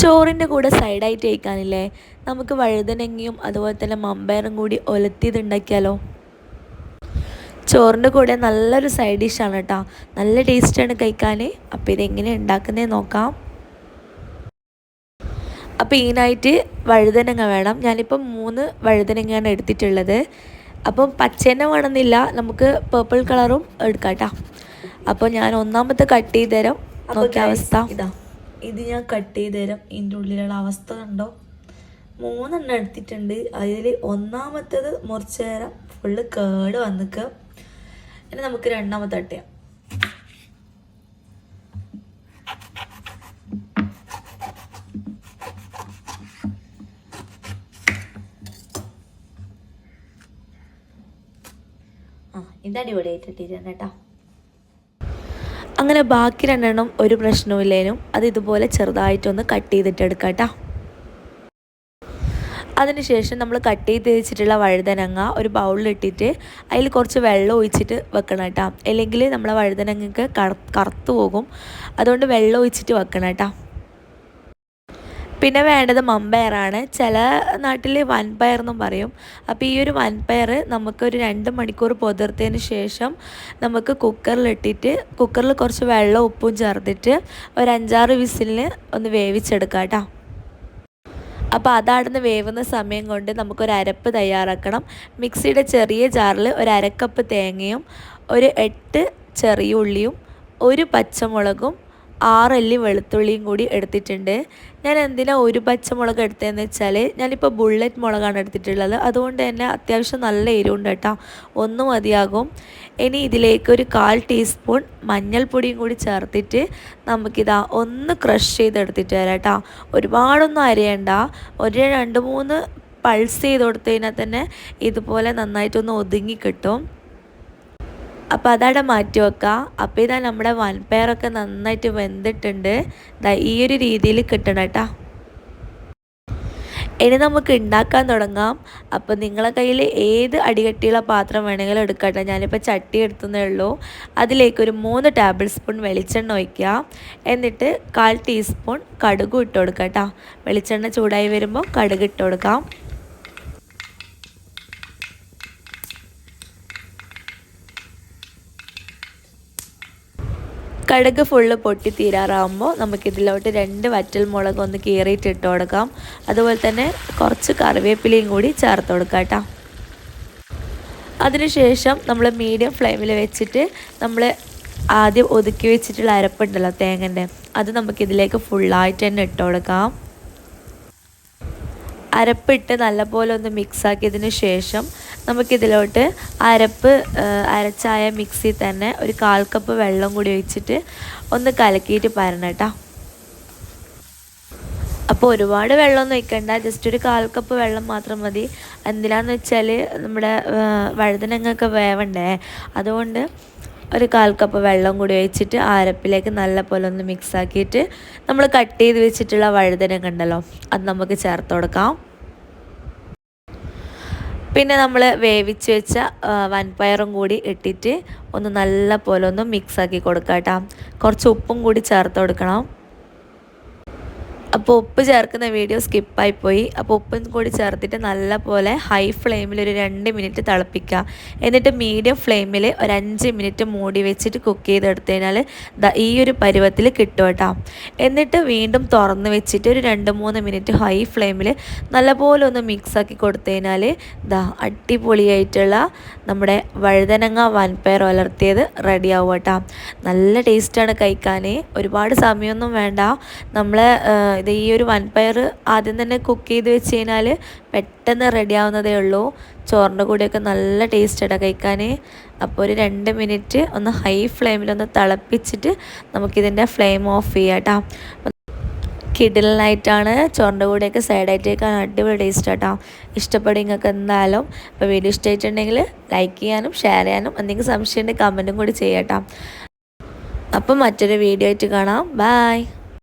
ചോറിന്റെ കൂടെ സൈഡായിട്ട് കഴിക്കാനില്ലേ? നമുക്ക് വഴുതനങ്ങയും അതുപോലെ തന്നെ മമ്പയറും കൂടി ഒലത്തിയത് ഉണ്ടാക്കിയാലോ ചോറിന്റെ കൂടെ നല്ലൊരു സൈഡ് ഡിഷാണ് കേട്ടോ നല്ല ടേസ്റ്റാണ് കഴിക്കാൻ അപ്പോൾ ഇതെങ്ങനെ ഉണ്ടാക്കുന്നത് നോക്കാം. അപ്പോൾ ഇതിനായിട്ട് വഴുതനങ്ങ വേണം. ഞാനിപ്പം മൂന്ന് വഴുതനങ്ങയാണ് എടുത്തിട്ടുള്ളത്. അപ്പം പച്ചേനെ വേണമെന്നില്ല. നമുക്ക് പേർപ്പിൾ കളറും എടുക്കാം കേട്ടോ അപ്പോൾ ഞാൻ ഒന്നാമത്തെ കട്ട് ചെയ്ത് തരാം നോക്കിയ അവസ്ഥ. ഇതാ. ഇത് ഞാൻ കട്ട് ചെയ്ത് തരാം. ഇതിന്റെ ഉള്ളിലുള്ള അവസ്ഥ കണ്ടോ? മൂന്നെണ്ണം എടുത്തിട്ടുണ്ട്. അതിൽ ഒന്നാമത്തേത് മുറിച്ച് തരാം. ഫുള്ള് കേട് വന്നിക്കുക ഇനി നമുക്ക് രണ്ടാമത്തെ കട്ട് ആ ഇത് അടിപൊളിയായിട്ട് ഇട്ടിട്ടുണ്ട് കേട്ടോ. അങ്ങനെ ബാക്കി രണ്ടെണ്ണം ഒരു പ്രശ്നമില്ലേനും അത് ഇതുപോലെ ചെറുതായിട്ടൊന്ന് കട്ട് ചെയ്തിട്ട് എടുക്കാം അതിനുശേഷം നമ്മൾ കട്ട് ചെയ്ത് വെച്ചിട്ടുള്ള വഴുതനങ്ങ ഒരു ബൗളിലിട്ടിട്ട് അതിൽ കുറച്ച് വെള്ളം ഒഴിച്ചിട്ട് വെക്കണം കേട്ടോ അല്ലെങ്കിൽ നമ്മളെ വഴുതനങ്ങക്ക് കറുത്തു പോകും. അതുകൊണ്ട് വെള്ളം ഒഴിച്ചിട്ട് വെക്കണം കേട്ടോ പിന്നെ വേണ്ടത് മമ്പയറാണ് ചില നാട്ടിൽ വൻപയർ എന്നും പറയും. അപ്പോൾ ഈ ഒരു വൻപയർ നമുക്കൊരു രണ്ട് മണിക്കൂർ പൊതിർത്തതിന് ശേഷം നമുക്ക് കുക്കറിലിട്ടിട്ട് കുക്കറിൽ കുറച്ച് വെള്ളം ഉപ്പും ചേർത്തിട്ട് ഒരു അഞ്ചാറ് വിസിലിന് ഒന്ന് വേവിച്ചെടുക്കാം കേട്ടോ. അപ്പോൾ അതാടുന്ന് വേവുന്ന സമയം കൊണ്ട് നമുക്കൊരു അരപ്പ് തയ്യാറാക്കണം. മിക്സിയുടെ ചെറിയ ജാറിൽ ഒരു അരക്കപ്പ് തേങ്ങയും ഒരു എട്ട് ചെറിയ ഉള്ളിയും ഒരു പച്ചമുളകും ആറല്ലി വെളുത്തുള്ളിയും കൂടി എടുത്തിട്ടുണ്ട്. ഞാൻ എന്തിനാണ് ഒരു പച്ചമുളക് എടുത്തതെന്ന് വെച്ചാൽ ഞാനിപ്പോൾ ബുള്ളറ്റ് മുളകാണ് എടുത്തിട്ടുള്ളത്. അതുകൊണ്ട് തന്നെ അത്യാവശ്യം നല്ല എരിവുണ്ട് കേട്ടോ. ഒന്ന് മതിയാകും. ഇനി ഇതിലേക്ക് ഒരു കാൽ ടീസ്പൂൺ മഞ്ഞൾപ്പൊടിയും കൂടി ചേർത്തിട്ട് നമുക്കിതാ ഒന്ന് ക്രഷ് ചെയ്തെടുത്തിട്ട് വരാം കേട്ടോ. ഒരുപാടൊന്നും അരയണ്ട. ഒരു രണ്ട് മൂന്ന് പൾസ് ചെയ്ത് കൊടുത്തു കഴിഞ്ഞാൽ തന്നെ ഇതുപോലെ നന്നായിട്ടൊന്ന് ഒതുങ്ങി കിട്ടും. അപ്പോൾ അതവിടെ മാറ്റി വെക്കുക അപ്പോൾ ഇതാ നമ്മുടെ വൻപയറൊക്കെ നന്നായിട്ട് വെന്തിട്ടുണ്ട്. ഈ ഒരു രീതിയിൽ കിട്ടണം കേട്ടോ. ഇനി നമുക്ക് ഉണ്ടാക്കാൻ തുടങ്ങാം. അപ്പോൾ നിങ്ങളെ കയ്യിൽ ഏത് അടികട്ടിയുള്ള പാത്രം വേണമെങ്കിലും എടുക്കട്ടെ ഞാനിപ്പോൾ ചട്ടി എടുത്തതേ ഉള്ളൂ. അതിലേക്ക് ഒരു മൂന്ന് ടേബിൾ സ്പൂൺ വെളിച്ചെണ്ണ ഒഴിക്കുക. എന്നിട്ട് കാൽ ടീസ്പൂൺ കടുക് ഇട്ട് കൊടുക്കാം കേട്ടോ. വെളിച്ചെണ്ണ ചൂടായി വരുമ്പോൾ കടുക് ഇട്ട് കൊടുക്കാം. കടുക് ഫുള്ള് പൊട്ടി തീരാറാകുമ്പോൾ നമുക്കിതിലോട്ട് രണ്ട് വറ്റൽ മുളക് ഒന്ന് കീറിയിട്ട് ഇട്ട് കൊടുക്കാം. അതുപോലെ തന്നെ കുറച്ച് കറിവേപ്പിലയും കൂടി ചേർത്ത് കൊടുക്കാം കേട്ടോ. അതിനുശേഷം നമ്മൾ മീഡിയം ഫ്ലെയിമിൽ വെച്ചിട്ട് നമ്മൾ ആദ്യം ഒതുക്കി വെച്ചിട്ടുള്ള അരപ്പുണ്ടല്ലോ തേങ്ങന്റെ അത് നമുക്കിതിലേക്ക് ഫുള്ളായിട്ട് തന്നെ ഇട്ട് കൊടുക്കാം. അരപ്പിട്ട് നല്ലപോലെ ഒന്ന് മിക്സാക്കിയതിന് ശേഷം നമുക്കിതിലോട്ട് അരപ്പ് അരച്ചായ മിക്സി തന്നെ ഒരു കാൽ കപ്പ് വെള്ളം കൂടി ഒഴിച്ചിട്ട് ഒന്ന് കലക്കിയിട്ട് പരണം കേട്ടോ അപ്പോൾ ഒരുപാട് വെള്ളമൊന്നും ഒഴിക്കണ്ട. ജസ്റ്റ് ഒരു കാൽ കപ്പ് വെള്ളം മാത്രം മതി. എന്തിനാന്ന് വെച്ചാൽ നമ്മുടെ വഴുതനങ്ങൊക്കെ വേവണ്ടേ? അതുകൊണ്ട് ഒരു കാൽ കപ്പ് വെള്ളം കൂടി ഒഴിച്ചിട്ട് ആരപ്പിലേക്ക് നല്ല പോലെ ഒന്ന് മിക്സ് ആക്കിയിട്ട് നമ്മൾ കട്ട് ചെയ്ത് വെച്ചിട്ടുള്ള വഴുതനങ്ങ ഉണ്ടല്ലോ അത് നമുക്ക് ചേർത്ത് കൊടുക്കാം. പിന്നെ നമ്മൾ വേവിച്ച് വെച്ച വൻപയറും കൂടി ഇട്ടിട്ട് ഒന്ന് നല്ല പോലെ ഒന്ന് മിക്സാക്കി കൊടുക്കാം കേട്ടോ കുറച്ച് ഉപ്പും കൂടി ചേർത്ത് കൊടുക്കണം. അപ്പോൾ ഉപ്പ് ചേർക്കുന്ന വീഡിയോ സ്കിപ്പായി പോയി അപ്പോൾ ഉപ്പും കൂടി ചേർത്തിട്ട് നല്ല പോലെ ഹൈ ഫ്ലെയിമിൽ ഒരു രണ്ട് മിനിറ്റ് തിളപ്പിക്കുക. എന്നിട്ട് മീഡിയം ഫ്ലെയിമിൽ ഒരു അഞ്ച് മിനിറ്റ് മൂടി വെച്ചിട്ട് കുക്ക് ചെയ്തെടുത്തു കഴിഞ്ഞാൽ ഈ ഒരു പരുവത്തിൽ കിട്ടും കേട്ടോ. എന്നിട്ട് വീണ്ടും തുറന്ന് വെച്ചിട്ട് ഒരു രണ്ട് മൂന്ന് മിനിറ്റ് ഹൈ ഫ്ലെയിമിൽ നല്ലപോലെ ഒന്ന് മിക്സാക്കി കൊടുത്തു കഴിഞ്ഞാൽ ദാ അടിപൊളിയായിട്ടുള്ള നമ്മുടെ വഴുതനങ്ങ വൻപയർ വളർത്തിയത് റെഡിയാവും കേട്ടോ. നല്ല ടേസ്റ്റാണ് കഴിക്കാൻ ഒരുപാട് സമയമൊന്നും വേണ്ട. നമ്മൾ ഇത് ഈ ഒരു വൻപയർ ആദ്യം തന്നെ കുക്ക് ചെയ്ത് വെച്ച് കഴിഞ്ഞാൽ പെട്ടെന്ന് റെഡി ആവുന്നതേ ഉള്ളൂ. ചോറിന്റെ കൂടെയൊക്കെ നല്ല ടേസ്റ്റാണ് കഴിക്കാൻ അപ്പോൾ ഒരു രണ്ട് മിനിറ്റ് ഒന്ന് ഹൈ ഫ്ലെയിമിലൊന്ന് തിളപ്പിച്ചിട്ട് നമുക്കിതിന്റെ ഫ്ലെയിം ഓഫ് ചെയ്യാം കേട്ടോ കിഡിലായിട്ടാണ് ചോറിന്റെ കൂടെയൊക്കെ സൈഡായിട്ട് കഴിക്കാൻ അടിപൊളി ടേസ്റ്റ് കേട്ടോ ഇഷ്ടപ്പെടും നിങ്ങൾക്ക് എന്തായാലും. അപ്പോൾ വീഡിയോ ഇഷ്ടമായിട്ടുണ്ടെങ്കിൽ ലൈക്ക് ചെയ്യാനും ഷെയർ ചെയ്യാനും എന്തെങ്കിലും സംശയമുണ്ടെങ്കിൽ കമന്റും കൂടി ചെയ്യാം അപ്പം മറ്റൊരു വീഡിയോ ആയിട്ട് കാണാം. ബായ്